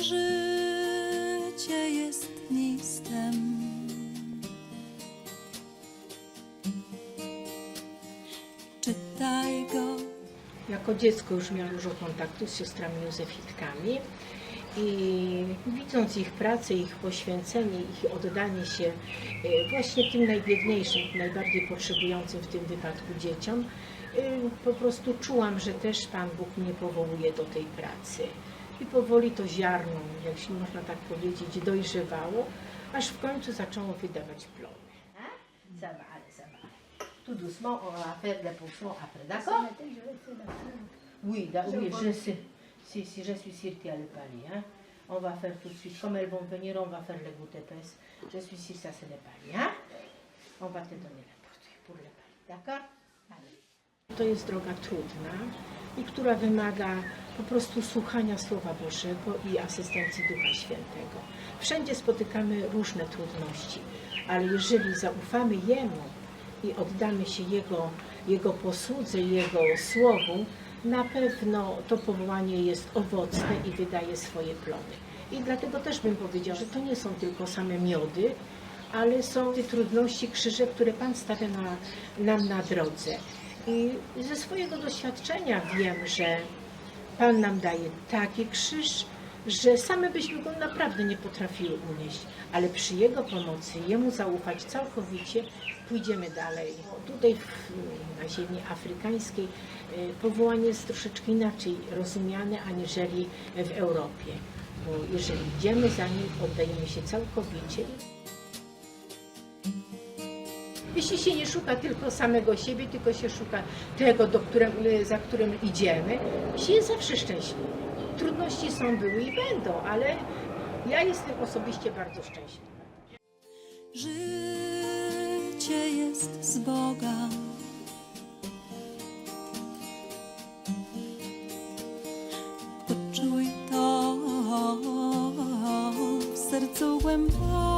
Życie jest listem. Czytaj go. Jako dziecko już miałam dużo kontaktu z siostrami Józefitkami i widząc ich pracę, ich poświęcenie, ich oddanie się e, właśnie tym najbiedniejszym, najbardziej potrzebującym w tym wypadku dzieciom, e, po prostu czułam, że też Pan Bóg mnie powołuje do tej pracy. I powoli to ziarno, jeśli można tak powiedzieć, dojrzewało, aż w końcu zaczęło wydawać plony. Tout doucement, on va faire des potions après, d'accord Oui, da- oui, je sais. Si, si, je suis sûre qu'il y a le palier. Hein. On va faire tout de suite. Comme elles vont venir, on va faire les gouttes épaisses. Je suis sûre que ça, c'est le palier. Hein. On va te donner la produit pour le palier, d'accord. To jest droga trudna i która wymaga po prostu słuchania Słowa Bożego i asystencji Ducha Świętego. Wszędzie spotykamy różne trudności, ale jeżeli zaufamy Jemu i oddamy się Jego, Jego posłudze, Jego Słowu, na pewno to powołanie jest owocne i wydaje swoje plony. I dlatego też bym powiedział, że to nie są tylko same miody, ale są te trudności, krzyże, które Pan stawia na, nam na drodze. I ze swojego doświadczenia wiem, że Pan nam daje taki krzyż, że same byśmy go naprawdę nie potrafiły unieść, ale przy Jego pomocy, Jemu zaufać całkowicie, pójdziemy dalej. Tutaj w, na ziemi afrykańskiej y, powołanie jest troszeczkę inaczej rozumiane aniżeli w Europie, bo jeżeli idziemy za Nim, oddajemy się całkowicie. Jeśli się nie szuka tylko samego siebie, tylko się szuka tego, do którym, za którym idziemy, się jest zawsze szczęśliwy. Trudności są, były i będą, ale ja jestem osobiście bardzo szczęśliwa. Życie jest z Boga. Poczuj to w sercu głęboko.